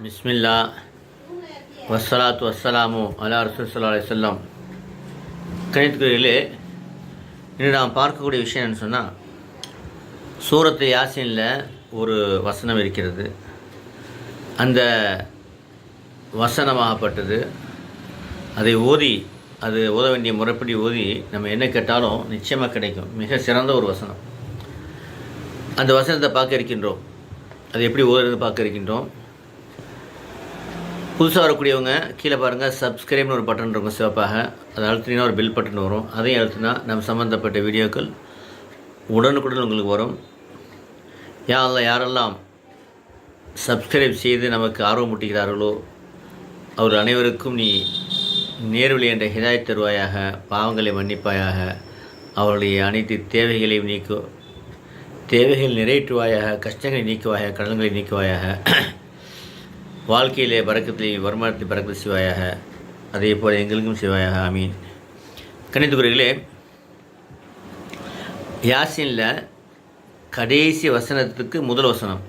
பிஸ்மில்லா வசலாத்து வஸ்ஸலாமு அலா ரசூல் செல்லம் அலைஹி இன்று நாம் பார்க்கக்கூடிய விஷயம் என்னன்னு சொன்னால் சூரத்து யாசினில் ஒரு வசனம் இருக்கிறது. அந்த வசனமாகப்பட்டது. அதை ஓதி அது ஓத வேண்டிய முறைப்படி ஓதி நம்ம என்ன கேட்டாலும் நிச்சயமாக கிடைக்கும். மிக சிறந்த ஒரு வசனம். அந்த வசனத்தை பார்க்க இருக்கின்றோம். அது எப்படி ஓதுறது பார்க்க இருக்கின்றோம். புதுசாக வரக்கூடியவங்க கீழே பாருங்கள் சப்ஸ்கிரைப்னு ஒரு பட்டன் இருக்கும் சிவப்பாக. அதை அழுத்தினா ஒரு பில் பட்டன் வரும். அதையும் அழுத்தினா நம்ம சம்மந்தப்பட்ட வீடியோக்கள் உடனுக்குடன் உங்களுக்கு வரும். யாரில் யாரெல்லாம் சப்ஸ்கிரைப் செய்து நமக்கு ஆர்வம் முட்டுகிறார்களோ அவர்கள் அனைவருக்கும் நீ நேர்வழி என்ற ஹிதாயத் தருவாயாக பாவங்களை மன்னிப்பாயாக அவருடைய அனைத்து தேவைகளையும் நீக்கு தேவைகள் நிறைவேற்றுவாயாக கஷ்டங்களை நீக்குவாயாக கடன்களை நீக்குவாயாக வாழ்க்கையிலே பறக்கத்திலே வருமானத்தை பறக்கத்தை சிவாயாக அதே போல் எங்களுக்கும் சிவாயாக ஆமீன். கணித்துக்குறைகளே யாசினில் கடைசி வசனத்துக்கு முதல் வசனம்.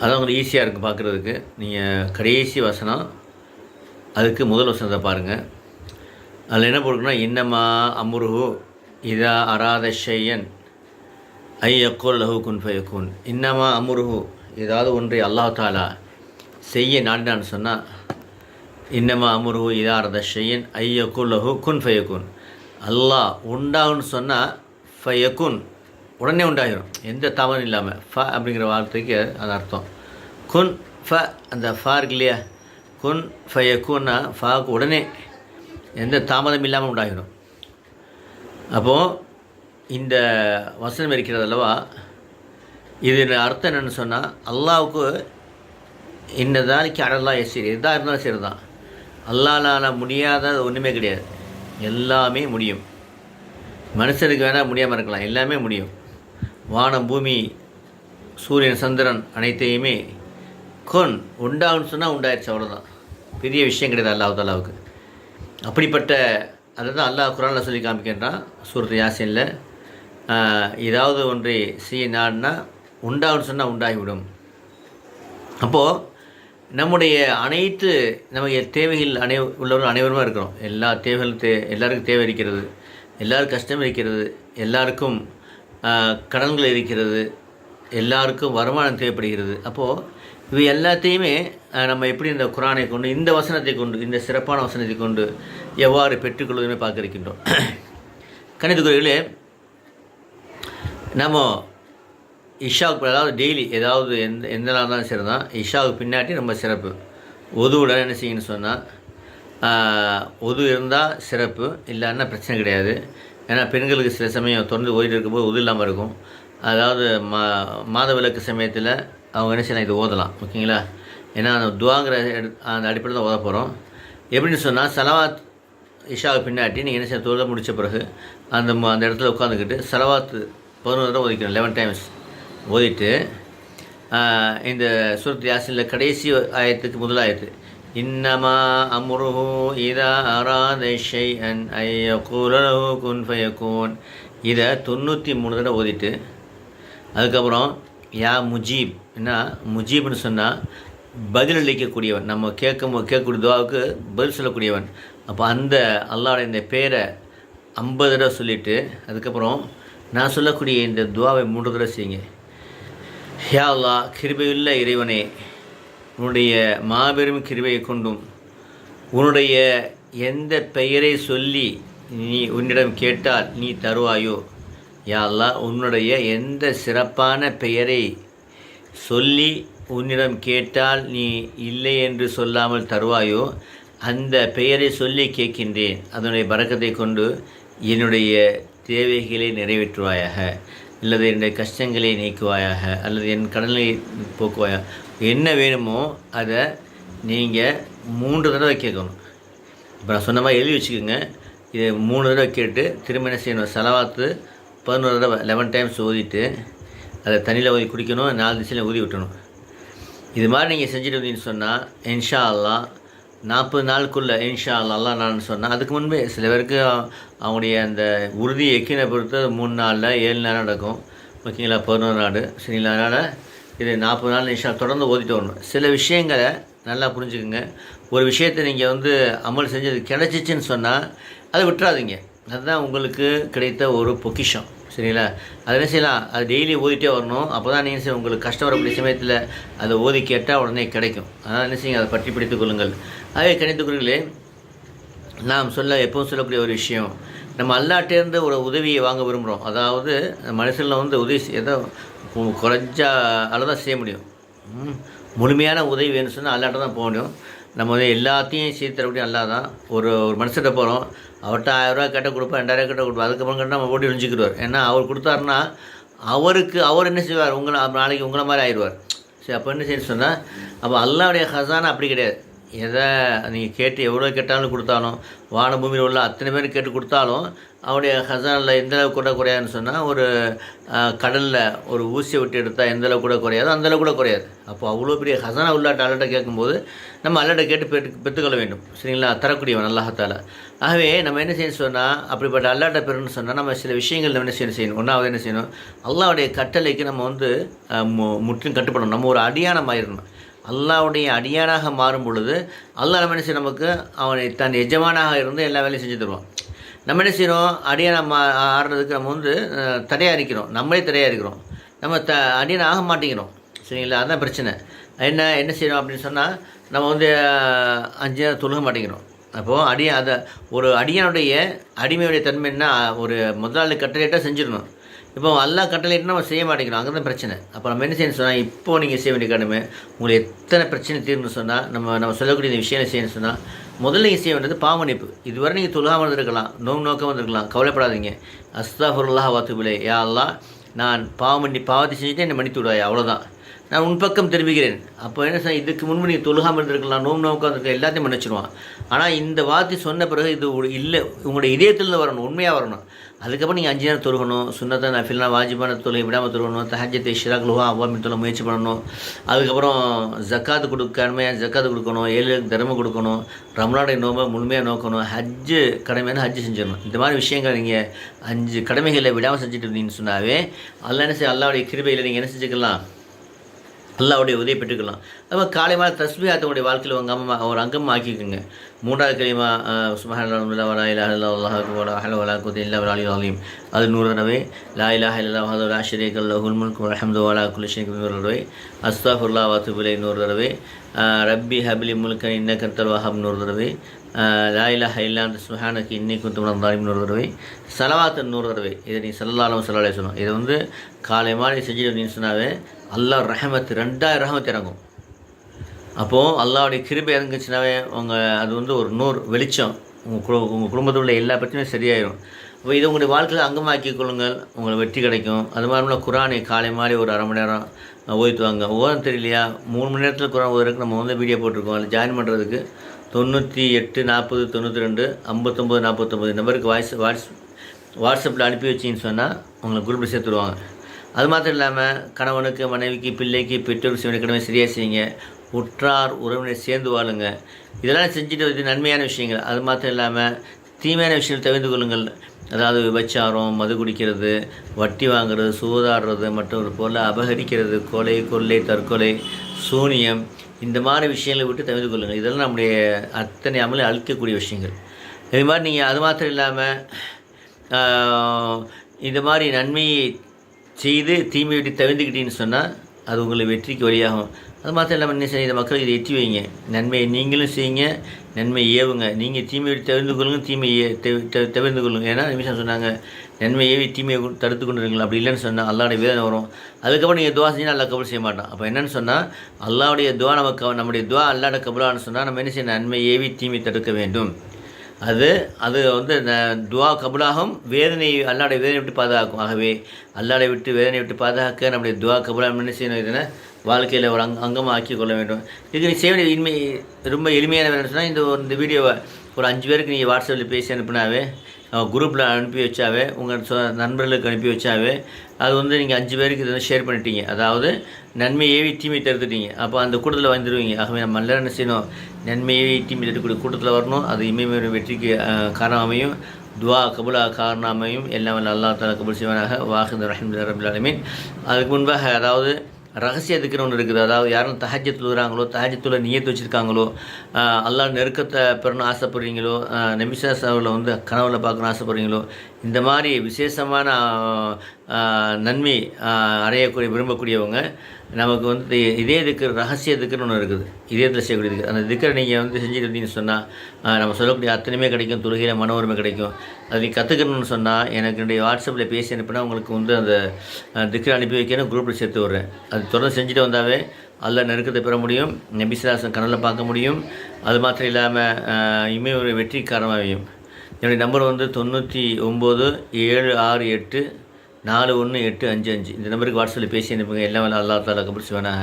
அதான் உங்களுக்கு ஈஸியாக இருக்கும் பார்க்குறதுக்கு நீங்கள் கடைசி வசனம் அதுக்கு முதல் வசனத்தை பாருங்கள் அதில் என்ன போட்டுருக்குன்னா இன்னமா அமுருஹு இதா அராத ஷையன் ஐ யக்கோல் லஹு குன் ஃபயக்குன் இன்னமா அமுருஹு ஏதாவது ஒன்றை அல்லாஹ் தாலா செய்ய நாடினான்னு சொன்னால் இன்னமா அமுருஹு இதா அரத ஷையன் ஐ லஹு குன் ஃபயக்குன் அல்லாஹ் உண்டாகுன்னு சொன்னால் ஃபயக்குன் உடனே உண்டாகிடும் எந்த தவறும் இல்லாமல் ஃப அப்படிங்கிற வார்த்தைக்கு அது அர்த்தம். குன் ஃப அந்த ஃபா இருக்கு இல்லையா? குன் ஃபயக்குன்னா ஃபாவுக்கு உடனே எந்த தாமதம் இல்லாமல் உண்டாகிடும் அப்போது இந்த வசனம் இருக்கிறது அல்லவா? இது அர்த்தம் என்னென்னு சொன்னால் அல்லாவுக்கு இந்த தானிக்கு அடல்லாம் எஸ்ஸிரி எதாக இருந்தாலும் சரி தான் அல்லாலால் முடியாத ஒன்றுமே கிடையாது. எல்லாமே முடியும். மனுஷனுக்கு வேணால் முடியாமல் இருக்கலாம். எல்லாமே முடியும். வானம் பூமி சூரியன் சந்திரன் அனைத்தையுமே கொன் உண்டாகுன்னு சொன்னால் உண்டாயிடுச்சு அவ்வளோதான் பெரிய விஷயம் கிடையாது அல்லாஹ் தாலாவுக்கு அப்படிப்பட்ட அதை தான் அல்லாஹ் குரானில் சொல்லி காமிக்கின்றான் சூரத் யாசினில். ஏதாவது ஒன்றை செய்ய நாடுனா உண்டாகுன்னு சொன்னால் உண்டாகிவிடும். அப்போது நம்முடைய அனைத்து நமக்கு தேவைகள் அனை உள்ளவர்கள் அனைவருமே இருக்கிறோம். எல்லா தேவைகளும் தே எல்லாருக்கும் தேவை இருக்கிறது. எல்லாருக்கும் கஷ்டம் இருக்கிறது. எல்லாருக்கும் கடன்கள் இருக்கிறது. எல்லாருக்கும் வருமானம் தேவைப்படுகிறது. அப்போது இவை எல்லாத்தையுமே நம்ம எப்படி இந்த குரானை கொண்டு இந்த வசனத்தை கொண்டு இந்த சிறப்பான வசனத்தை கொண்டு எவ்வாறு பெற்றுக்கொள்வதுமே பார்க்க இருக்கின்றோம். கணிதக்குறைகளே நம்ம இஷாவுக்கு அதாவது டெய்லி ஏதாவது எந்த எந்த நாள் தான் சரி தான் இஷாவுக்கு பின்னாடி ரொம்ப சிறப்பு. ஒதுவுடன் என்ன செய்யணும்னு சொன்னால் ஒது இருந்தால் சிறப்பு இல்லைன்னா பிரச்சனை கிடையாது. ஏன்னா பெண்களுக்கு சில சமயம் தொடர்ந்து ஓடிட்டு இருக்கும்போது உது இல்லாமல் இருக்கும். அதாவது மா மாத விளக்கு சமயத்தில் அவங்க என்ன செய்யலாம் இது ஓதலாம். ஓகேங்களா? ஏன்னா அந்த துவாங்கிற எடு அந்த அடிப்படையில் தான் ஓத போகிறோம் எப்படின்னு சொன்னால் சலவாத் இஷாவுக்கு பின்னாடி நீங்கள் என்ன செய்ய தொழில் முடித்த பிறகு அந்த அந்த இடத்துல உட்காந்துக்கிட்டு சலவாத்து பதினோரு தடவை ஒதுக்கணும் லெவன் டைம்ஸ் ஓதிட்டு இந்த சுரத் யாசினில் கடைசி ஆயத்துக்கு முதல் ஆயத்து. இன்னமா அம்ருஹு இதா அராத ஷை அன் ஐயகூலஹு குன் ஃபயகூன். இதை தொண்ணூற்றி மூணு தடவை ஓதிட்டு அதுக்கப்புறம் யா முஜீப் என்ன முஜீப்னு சொன்னால் பதிலளிக்கக்கூடியவன் நம்ம கேட்கும் கேட்கக்கூடிய துவாவுக்கு பதில் சொல்லக்கூடியவன். அப்போ அந்த அல்லாட இந்த பேரை ஐம்பது தடவை சொல்லிவிட்டு அதுக்கப்புறம் நான் சொல்லக்கூடிய இந்த துவாவை மூன்று தடவை செய்யுங்க. ஹியாலா கிருபையுள்ள இறைவனே உன்னுடைய மாபெரும் கிருபையை கொண்டும் உன்னுடைய எந்த பெயரை சொல்லி நீ உன்னிடம் கேட்டால் நீ தருவாயோ? யா உன்னுடைய எந்த சிறப்பான பெயரை சொல்லி உன்னிடம் கேட்டால் நீ இல்லை என்று சொல்லாமல் தருவாயோ? அந்த பெயரை சொல்லி கேட்கின்றேன். அதனுடைய பறக்கத்தை கொண்டு என்னுடைய தேவைகளை நிறைவேற்றுவாயாக. அல்லது என்னுடைய கஷ்டங்களை நீக்குவாயாக அல்லது என் கடலை போக்குவாயாக. என்ன வேணுமோ அதை நீங்கள் மூன்று தடவை கேட்கணும். இப்போ நான் சொன்ன மாதிரி எழுதி வச்சுக்கோங்க. இதை மூணு தடவை கேட்டு திரும்ப என்ன செய்யணும்? செலவாத்து பதினோரு தடவை லெவன் டைம்ஸ் ஓதிட்டு அதை தண்ணியில் ஊதி குடிக்கணும் நாலு திசையில் ஊதி விட்டணும். இது மாதிரி நீங்கள் செஞ்சுட்டு வந்தீங்கன்னு சொன்னால் இன்ஷா அல்லா நாற்பது நாளுக்குள்ளே இன்ஷா அல்லா நான் சொன்னேன் அதுக்கு முன்பே சில பேருக்கு அவங்களுடைய அந்த உறுதி எக்கினை பொறுத்து மூணு நாளில் ஏழு நாள் நடக்கும். ஓகேங்களா? பதினோரு நாடு. சரிங்களா? அதனால் இது நாற்பது நாள் இன்ஷா தொடர்ந்து ஓதிட்டு வரணும். சில விஷயங்களை நல்லா புரிஞ்சுக்குங்க. ஒரு விஷயத்தை நீங்கள் வந்து அமல் செஞ்சது கிடச்சிச்சின்னு சொன்னால் அதை விட்டுறாதீங்க. அதுதான் உங்களுக்கு கிடைத்த ஒரு பொக்கிஷம். சரிங்களா? அது என்ன செய்யலாம் அது டெய்லி ஓதிட்டே வரணும். அப்போ தான் நீங்கள் செய்ய- உங்களுக்கு கஷ்டம் வரக்கூடிய சமயத்தில் அதை ஓதி கேட்டால் உடனே கிடைக்கும். அதனால் என்ன செய்யுங்க? அதை பற்றி பிடித்துக் கொள்ளுங்கள். ஆகவே கணித்துக்குறீங்களே நாம் சொல்ல எப்பவும் சொல்லக்கூடிய ஒரு விஷயம் நம்ம அல்லாட்டேருந்து ஒரு உதவியை வாங்க விரும்புகிறோம் அதாவது மனுஷனில் வந்து உதவி செய்ய- ஏதோ குறைஞ்ச அளவு தான் செய்ய முடியும். முழுமையான உதவி வேணும்னு சொன்னால் அல்லாட்ட தான் போக முடியும். நம்ம வந்து எல்லாத்தையும் செய்து தரக்கூடிய அல்லா தான் ஒரு ஒரு மனுஷர்கிட்ட போகிறோம் அவர்கிட்ட ஆயிரரூவா கிட்ட கொடுப்பேன் ரெண்டாயிரம் கிட்ட கொடுப்பேன். அதுக்கப்புறம் கேட்டால் நம்ம ஓட்டி விழிஞ்சிக்கிடுவார் ஏன்னா அவர் கொடுத்தாருன்னா அவருக்கு அவர் என்ன செய்வார்? உங்களை நாளைக்கு உங்களை மாதிரி ஆயிடுவார். சரி அப்போ என்ன செய்ய சொன்னால் அப்போ அல்லாவுடைய ஹசானா அப்படி கிடையாது. எதை நீங்கள் கேட்டு எவ்வளோ கேட்டாலும் கொடுத்தாலும் வானபூமியில் உள்ள அத்தனை பேர் கேட்டு கொடுத்தாலும் அவருடைய ஹசானில் எந்த அளவுக்கு கூட குறையாதுன்னு சொன்னால் ஒரு கடலில் ஒரு ஊசியை விட்டு எடுத்தால் எந்த கூட குறையாது? அந்த அளவுக்கு கூட குறையாது. அப்போ அவ்வளோ பெரிய ஹசானா உள்ள டாலர்ட்டை கேட்கும்போது நம்ம அல்லாட்ட கேட்டு பெற்று பெற்றுக்கொள்ள வேண்டும். சரிங்களா? தரக்கூடியவன் அல்லாஹத்தால ஆகவே நம்ம என்ன செய்யணும் சொன்னால் அப்படிப்பட்ட அல்லாட்ட பெறணும்னு சொன்னால் நம்ம சில விஷயங்கள் நம்ம என்ன செய்யணும்? செய்யணும். ஒன்றாவது என்ன செய்யணும்? அல்லாவுடைய கட்டளைக்கு நம்ம வந்து மு- முற்றிலும் கட்டுப்படணும். நம்ம ஒரு அடியானம் ஆயிடணும் அல்லாவுடைய அடியானாக மாறும் பொழுது அல்லாஹ் நம்ம என்ன செய்யும் நமக்கு அவனை தன் எஜமானாக இருந்து எல்லா வேலையும் செஞ்சு தருவான். நம்ம என்ன செய்கிறோம் அடியானா மா ஆடுறதுக்கு நம்ம வந்து தடையாரிக்கிறோம். தடையாக இருக்கிறோம் நம்மளே தடையாக இருக்கிறோம் நம்ம த அடியான் ஆக மாட்டேங்கிறோம் சரிங்களா? அதுதான் பிரச்சனை. என்ன என்ன செய்யணும் அப்படின்னு சொன்னால் நம்ம வந்து அஞ்சு நேரம் தொழுக மாட்டேங்கிறோம். அப்போது அடி அதை ஒரு அடியானுடைய அடிமையுடைய தன்மைன்னா ஒரு முதலாளி கட்டளையிட்டால் செஞ்சிடணும். இப்போ எல்லா கட்டளையிட்டு நம்ம செய்ய மாட்டேங்கிறோம். அங்கே தான் பிரச்சனை. அப்போ நம்ம என்ன செய்யணும் சொன்னால் இப்போது நீங்கள் செய்ய வேண்டிய கடமை உங்களுக்கு எத்தனை பிரச்சனை தீர்னு சொன்னால் நம்ம நம்ம சொல்லக்கூடிய இந்த விஷயங்களை செய்யணும் சொன்னால் முதல்ல நீங்கள் செய்ய வேண்டியது பாவனிப்பு இதுவரை நீங்கள் தொழுகாமல் இருந்திருக்கலாம் நோம் நோக்கம் இருந்திருக்கலாம் கவலைப்படாதீங்க. அஸ்தாஃபுல்லாஹ் வாத்துபிலே யா அல்லாஹ் நான் பாவம் பண்ணி பாவத்தை செஞ்சுட்டு என்னை மன்னித்து விடுவாய்? அவ்வளோதான் நான் உன் பக்கம் திரும்புகிறேன். அப்போ என்ன சார் இதுக்கு முன்பு நீங்கள் தொழுகாமல் இருந்திருக்கலாம் நோம் நோக்கம் இருக்க எல்லாத்தையும் மன்னிச்சிருவான். ஆனால் இந்த வார்த்தை சொன்ன பிறகு இது இல்லை உங்களுடைய இதயத்தில் வரணும் உண்மையாக வரணும். அதுக்கப்புறம் நீங்கள் அஞ்சு நேரம் தொழுகணும் சுண்ணத்தை நஃபில்லாம் வாஜிபான தொழுகை விடாமல் தொழுகணும் தஹஜத்தை ஷிராக்லுவா அவ்வாமின் தொழில் முயற்சி பண்ணணும். அதுக்கப்புறம் ஜக்காத்து கொடுக்க ஜக்காத்து கொடுக்கணும் ஏழு தர்மம் கொடுக்கணும் ரம்லாடைய நோம்பை முழுமையாக நோக்கணும் ஹஜ்ஜு கடமையான ஹஜ்ஜு செஞ்சிடணும். இந்த மாதிரி விஷயங்கள் நீங்கள் அஞ்சு கடமைகளை விடாமல் செஞ்சுட்டு இருந்தீங்கன்னு சொன்னாவே அல்ல என்ன செய்ய அல்லாவுடைய கிருபையில் நீங்கள் என்ன செஞ்சுக்கலாம்? அல்லாவுடைய உதவி பெற்றுக்கலாம். அதுமாதிரி காலை மாலை வாழ்க்கையில் உங்கள் அம்மா ஒரு அங்கம் ஆக்கிக்கோங்க. மூன்றாவது கலிமா சுமஹல்லா குதி அது நூறு தடவை. லா இலாஹ இல்லா வஹது ஷரீக் அல்லஹுல் முல்க் அஹமது வலா குல்லி நூறு தடவை. அஸ்தாஃபுல்லா வாத்துபிலை நூறு தடவை. ரப்பி ஹபிலி முல்கன் இன்ன கர்த்தல் வஹப் நூறு தடவை. ஆஹ் லா இலாஹ இல்லா அந்த சுஹானக்கு இன்னி நூறு தடவை. சலவாத்து நூறு தடவை. இதை நீ சல்லாலும் சல்லாலே சொல்லணும் இதை வந்து காலை மாலை செஞ்சு அப்படின்னு சொன்னாவே அல்லாஹ் ரஹமத் ரெண்டாயிரம் ரஹமத் இறங்கும். அப்போது அல்லாவுடைய கிருபை இறங்குச்சுனாவே உங்கள் அது வந்து ஒரு நூறு வெளிச்சம். உங்கள் குடு உங்கள் குடும்பத்தில் உள்ள எல்லா பிரச்சனையும் சரியாயிடும் அப்போ இதை உங்களுடைய வாழ்க்கையில் அங்கமாக்கி கொள்ளுங்கள். உங்களுக்கு வெற்றி கிடைக்கும். அது மாதிரி குரானை காலை மாதிரி ஒரு அரை மணி நேரம் ஓதித்துவாங்க. ஓதம் தெரியலையா? மூணு மணி நேரத்தில் குரான் ஓதுறதுக்கு நம்ம வந்து வீடியோ போட்டிருக்கோம். அதில் ஜாயின் பண்ணுறதுக்கு தொண்ணூற்றி எட்டு நாற்பது தொண்ணூற்றி ரெண்டு ஐம்பத்தொம்பது நாற்பத்தொம்பது நம்பருக்கு வாட்ஸ் வாட்ஸ் வாட்ஸ்அப்பில் அனுப்பி வச்சிங்கன்னு சொன்னால் உங்களை குரூப்பில் சேர்த்துருவாங்க அது மாத்திரம் இல்லாமல் கணவனுக்கு மனைவிக்கு பிள்ளைக்கு பெற்றோர் சிவனுக்கிடமே சரியாக செய்யுங்க. உற்றார் உறவினர் சேர்ந்து வாழுங்க. இதெல்லாம் செஞ்சுட்டு வந்து நன்மையான விஷயங்கள். அது மாத்திரம் இல்லாமல் தீமையான விஷயங்கள் தவிர்த்து கொள்ளுங்கள். அதாவது விபச்சாரம் மது குடிக்கிறது வட்டி வாங்குறது சூதாடுறது மற்றும் போல் அபகரிக்கிறது கொலை கொள்ளை தற்கொலை சூனியம் இந்த மாதிரி விஷயங்களை விட்டு தவிர்த்து கொள்ளுங்கள். இதெல்லாம் நம்முடைய அத்தனை அமலை அழிக்கக்கூடிய விஷயங்கள். இது மாதிரி நீங்கள் அது மாத்திரம் இல்லாமல் இந்த மாதிரி நன்மையை செய்து தீமை விட்டு தவிர்த்துக்கிட்டீங்கன்னு சொன்னால் அது உங்களை வெற்றிக்கு வழியாகும். அது மாத்திரம் இல்லாமல் என்ன செய்ய மக்கள் இதை எட்டி வைங்க. நன்மையை நீங்களும் செய்யுங்க. நன்மை ஏவுங்க. நீங்கள் தீமை விட்டு தவிர்த்து கொள்ளுங்க. தீமையை தவி- தவி- தவிர்த்து கொள்ளுங்க. ஏன்னா நிமிஷம் சொன்னாங்க நன்மை ஏவி தீமையை தடுத்து கொண்டு இருங்கள் அப்படி இல்லைன்னு சொன்னால் அல்லாவுடைய வேதனை வரும். அதுக்கப்புறம் நீங்கள் துவா செஞ்சால் அல்லா கபூல் செய்ய மாட்டான். அப்போ என்னென்னு சொன்னால் அல்லாவுடைய துவா நமக்கு நம்முடைய துவா அல்லாட கபுலான்னு சொன்னால் நம்ம என்ன செய்யணும்? நன்மை ஏவி தீமை தடுக்க வேண்டும். அது அது வந்து துவா கபுலாகும் வேதனை அல்லாடைய வேதனை விட்டு பாதுகாக்கும். ஆகவே அல்லாடை விட்டு வேதனை விட்டு பாதுகாக்க நம்முடைய துவா கபுலா என்ன செய்யணும் இதனை வாழ்க்கையில் ஒரு அங் அங்கமாக ஆக்கி கொள்ள வேண்டும். இதுக்கு நீ செய்ய வேண்டிய இனிமை ரொம்ப எளிமையான வேணும்னு சொன்னால் இந்த இந்த வீடியோவை ஒரு அஞ்சு பேருக்கு நீங்கள் வாட்ஸ்அப்பில் பேசி அனுப்புனாவே குரூப்பில் அனுப்பி வச்சாவே உங்கள் சொ நண்பர்களுக்கு அனுப்பி வச்சாவே அது வந்து நீங்கள் அஞ்சு பேருக்கு இதை ஷேர் பண்ணிட்டீங்க. அதாவது நன்மையேவி தீமை தடுத்துட்டீங்க. அப்போ அந்த கூட்டத்தில் வந்துடுவீங்க ஆகவே நம்ம எல்லாரும் என்ன செய்யணும்? நன்மையேவி தீமை தடுக்கக்கூடிய கூட்டத்தில் வரணும். அது இமைமை வெற்றிக்கு காரணம் அமையும். துவா கபுலா காரணம் அமையும். எல்லாம் அல்லா அல்லாஹ் தாலா கபுல் செய்வானாக. வாஹித் ரஹிம் ரபுல் அலமின் அதுக்கு முன்பாக அதாவது ரகசிய ஒன்று இருக்குது? அதாவது யாரும் தஹஜ்ஜ தொழுகிறாங்களோ தஹஜ்ஜத்துல நியத்து வச்சுருக்காங்களோ அல்லா நெருக்கத்தை பெறணும் ஆசைப்படுறீங்களோ சாவில் வந்து கனவுல பார்க்கணும் ஆசைப்படுறீங்களோ இந்த மாதிரி விசேஷமான நன்மை அடையக்கூடிய விரும்பக்கூடியவங்க நமக்கு வந்து இதே திக்கர் ரகசிய திக்குன்னு ஒன்று இருக்குது. இதயத்தில் செய்யக்கூடிய திக்கர். அந்த திக்கரை நீங்கள் வந்து செஞ்சுட்டு இருந்தீங்கன்னு சொன்னால் நம்ம சொல்லக்கூடிய அத்தனையுமே கிடைக்கும் தொழுகையில் மன உரிமை கிடைக்கும். அது நீ கற்றுக்கணும்னு சொன்னால் எனக்கு என்னுடைய வாட்ஸ்அப்பில் பேசி அனுப்பினா உங்களுக்கு வந்து அந்த திக்கரை அனுப்பி வைக்கணும் குரூப்பில் சேர்த்து விட்றேன். அது தொடர்ந்து செஞ்சுட்டு வந்தாவே அல்ல நெருக்கத்தை பெற முடியும் நபிசிலாசன் கனலில் பார்க்க முடியும். அது மாத்திரம் இல்லாமல் இமே ஒரு வெற்றிக்காரமாகும் என்னுடைய நம்பர் வந்து தொண்ணூற்றி ஒம்பது ஏழு ஆறு எட்டு நாலு ஒன்று எட்டு அஞ்சு அஞ்சு. இந்த நம்பருக்கு வாட்ஸ்அப்பில் பேசி அனுப்புங்க. எல்லாம் அல்லா தாலா கபுல் சிவனா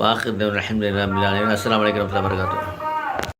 வாக்கு அஹமதுல்லா அஸ்லாம் வலைக்கம் வரகாத்து